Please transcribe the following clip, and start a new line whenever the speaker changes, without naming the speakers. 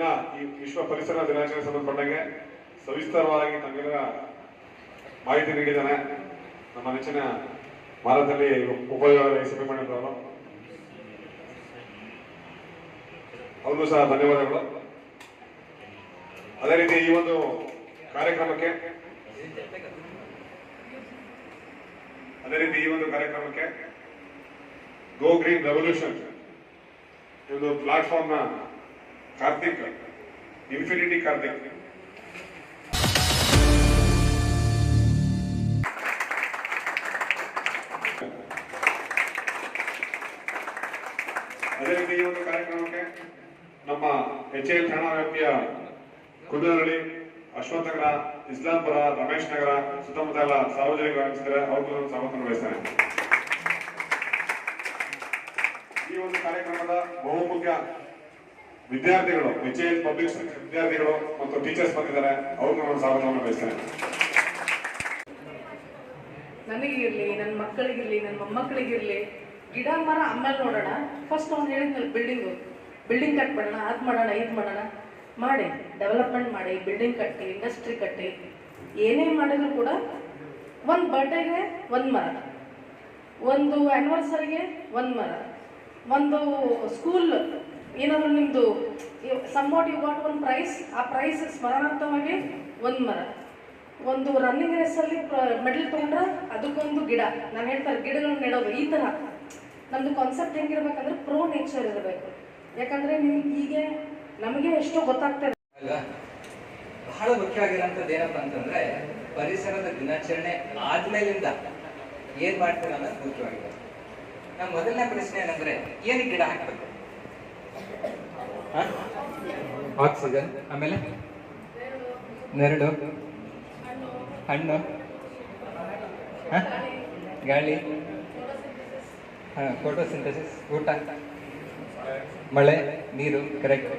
ದಿನ ಈ ವಿಶ್ವ ಪರಿಸರ ದಿನಾಚರಣೆ ಸಂಬಂಧಪಟ್ಟಂಗೆ ಸವಿಸ್ತಾರವಾಗಿ ತಮ್ಮೆಲ್ಲರ ಮಾಹಿತಿ ನೀಡಿದ್ದಾನೆ. ನಮ್ಮ ನೆಚ್ಚಿನ ಭಾರತದಲ್ಲಿ ಉಪಯೋಗ ಸುಬ್ರಹ್ಮಣ್ಯದವರು ಅವ್ರಿಗೂ ಸಹ ಧನ್ಯವಾದಗಳು. ಅದೇ ರೀತಿ ಈ ಒಂದು ಕಾರ್ಯಕ್ರಮಕ್ಕೆ, ಅದೇ ರೀತಿ ಈ ಒಂದು ಕಾರ್ಯಕ್ರಮಕ್ಕೆ ಗೋ ಗ್ರೀನ್ ರೆವಲ್ಯೂಷನ್ ಒಂದು ಪ್ಲಾಟ್ಫಾರ್ಮ್ನ ಕಾರ್ತಿಕ್ ಇನ್ಫಿನಿಟಿ ಕಾರ್ತಿಕ್ ಅದೇ ರೀತಿ ಈ ಒಂದು ಕಾರ್ಯಕ್ರಮಕ್ಕೆ ನಮ್ಮ ಎಚ್ ಎಲ್ ಠಾಣಾ ವ್ಯಾಪ್ತಿಯ ಅಶ್ವತ್ಥನಗರ, ಇಸ್ಲಾಂಪುರ, ರಮೇಶ್ ನಗರ ಸುತ್ತಮುತ್ತ ಎಲ್ಲ ಸಾರ್ವಜನಿಕ ವ್ಯಾಪಿಸಿದರೆ ಅವ್ರಿಗೂ ಸ್ವಾಗತ ಬಯಸ್ತೇನೆ ಈ ಒಂದು ಕಾರ್ಯಕ್ರಮದ ಬಹುಮುಖ್ಯ ವಿದ್ಯಾರ್ಥಿಗಳು ಎಲ್ ಪಬ್ಲಿಕ್ ವಿದ್ಯಾರ್ಥಿಗಳು ಮತ್ತು ಟೀಚರ್ಸ್ ಬಂದಿದ್ದಾರೆ ಅವ್ರನ್ನ ನಾನು ಸ್ವಾಗತವನ್ನು ಬಯಸ್ತೇನೆ.
ನನಗಿರ್ಲಿ ನನ್ನ ಮಕ್ಕಳಿಗಿರಲಿ ನನ್ನ ಮೊಮ್ಮಕ್ಕಳಿಗಿರ್ಲಿ, ಗಿಡ, ಮರ, ಆಮೇಲೆ ನೋಡೋಣ. ಫಸ್ಟ್ ಅವ್ನು ಹೇಳಿದ್ನಲ್ಲ ಬಿಲ್ಡಿಂಗು ಬಿಲ್ಡಿಂಗ್ ಕಟ್ಬಿಡೋಣ ಅದು ಮಾಡೋಣ, ಇದು ಮಾಡೋಣ. ಮಾಡಿ ಡೆವಲಪ್ಮೆಂಟ್ ಮಾಡಿ ಬಿಲ್ಡಿಂಗ್ ಕಟ್ಟಿ ಇಂಡಸ್ಟ್ರಿ ಕಟ್ಟಿ. ಏನೇ ಮಾಡಿದ್ರು ಕೂಡ ಒಂದು ಬರ್ಡೇಗೆ ಒಂದು ಮರ. ಒಂದು ಆ್ಯನಿವರ್ಸರಿಗೆ ಒಂದು ಮರ. ಒಂದು ಸ್ಕೂಲ್ ಏನಾದರೂ ನಿಮ್ಮದು ಸಮ್ವಾಟ್ ಯು ಗಾಟ್ ಒಂದು ಪ್ರೈಸ್ ಆ ಪ್ರೈಸ್ ಸ್ಮರಣಾರ್ಥವಾಗಿ ಒಂದು ಮರ. ಒಂದು ರನ್ನಿಂಗ್ ರೇಸಲ್ಲಿ ಮೆಡಲ್ ತೊಗೊಂಡ್ರೆ ಅದಕ್ಕೊಂದು ಗಿಡ. ನಾನು ಹೇಳ್ತಾರೆ ಗಿಡಗಳನ್ನ ನೆಡೋದು, ಈ ಥರ ನಮ್ಮದು ಕಾನ್ಸೆಪ್ಟ್ ಹೆಂಗಿರ್ಬೇಕಂದ್ರೆ ಪ್ರೋ ನೇಚರ್ ಇರಬೇಕು. ಯಾಕಂದರೆ ನಿಮ್ಗೆ ಹೀಗೆ ನಮಗೆ ಎಷ್ಟೋ ಗೊತ್ತಾಗ್ತದೆ
ಬಹಳ ಮುಖ್ಯ ಆಗಿರೋಂಥದ್ದು ಏನಪ್ಪ ಅಂತಂದ್ರೆ, ಪರಿಸರದ ದಿನಾಚರಣೆ ಆದ್ಮೇಲಿಂದ ಏನು ಮಾಡ್ತೀರ ಅನ್ನೋದು ಮುಖ್ಯವಾಗಿದೆ. ನಮ್ಮ ಮೊದಲನೇ ಪ್ರಶ್ನೆ ಏನಂದ್ರೆ, ಏನು ಗಿಡ ಹಾಕ್ಬೇಕು? ಆಕ್ಸಿಜನ್ ಆಮೇಲೆ? ನೆರಳು. ಹಣ್ಣು. ಹಾಂ? ಗಾಳಿ. ಹಾಂ ಫೋಟೋಸಿಂಥಸಿಸ್ ಊಟ. ಮಳೆ ನೀರು ಕರೆಕ್ಟ್